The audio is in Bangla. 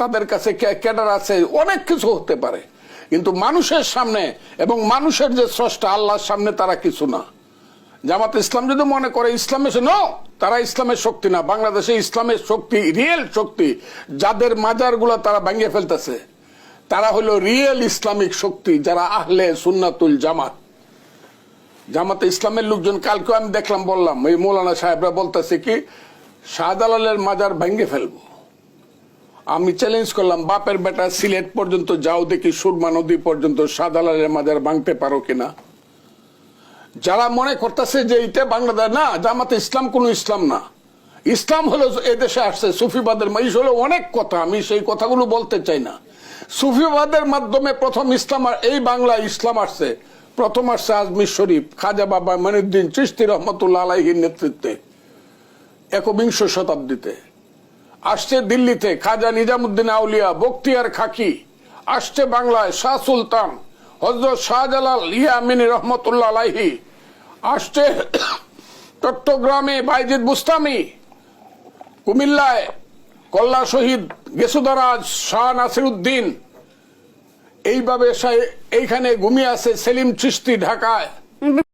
তাদের কাছে ক্যাডার আছে, অনেক কিছু হতে পারে। কিন্তু মানুষের সামনে এবং মানুষের যে স্রষ্টা, আল্লাহর সামনে তারা কিছু না। জামাত ইসলাম যদি মনে করে, ইসলাম এসে নো, তারা ইসলামের শক্তি না। বাংলাদেশে ইসলামের শক্তি রিয়েল শক্তি, যাদের মাজার তারা ভেঙে ফেলতেছে, তারা হলো রিয়েল ইসলামিক শক্তি, যারা আহলে সুন্নাতুল জামাত। জামাতে ইসলামের লোকজন কালকে আমি দেখলাম, বললাম, এই মৌলানা সাহেবরা বলতেছে কি, শাহজালালের মাজার ভেঙে ফেলব। আমি চ্যালেঞ্জ করলাম, বাপের বেটা সিলেট পর্যন্ত যাও দেখি সুরমা নদী পর্যন্ত শাহজালালের মাজার ভাঙতে পারো কিনা। যারা মনে করতেছে যে এটা বাংলাদেশ, না, জামাতে ইসলাম কোন ইসলাম না। ইসলাম হলো এদেশে আসছে, সুফিবাদের মাইশ হলো অনেক কথা, আমি সেই কথাগুলো বলতে চাই না। সুফিবাদের মাধ্যমে প্রথম ইসলাম আর- এই বাংলা ইসলাম আসছে। প্রথম আসছে আজমির শরীফ, খাজা বাবা মনুদ্দিন চিস্তি রহমতুল্লাহ আলাইহির নেতৃত্বে, একবিংশ শতাব্দীতে। আসছে দিল্লিতে খাজা নিজামুদ্দিন আউলিয়া বক্তিয়ার খাকি, আসছে বাংলায় শাহ সুলতান হজরত শাহজালাল ইয়ামিনী রহমতুল্লাহ আলাইহি, আসছে চট্টগ্রামে বাইজিদ বুস্তামি, কুমিল্লায় কল্লা শহীদ গেসুদারাজ শাহ নাসিরুদ্দিন, এইভাবে এইখানে ঘুমিয়ে আছে সেলিম চিস্তি ঢাকায়।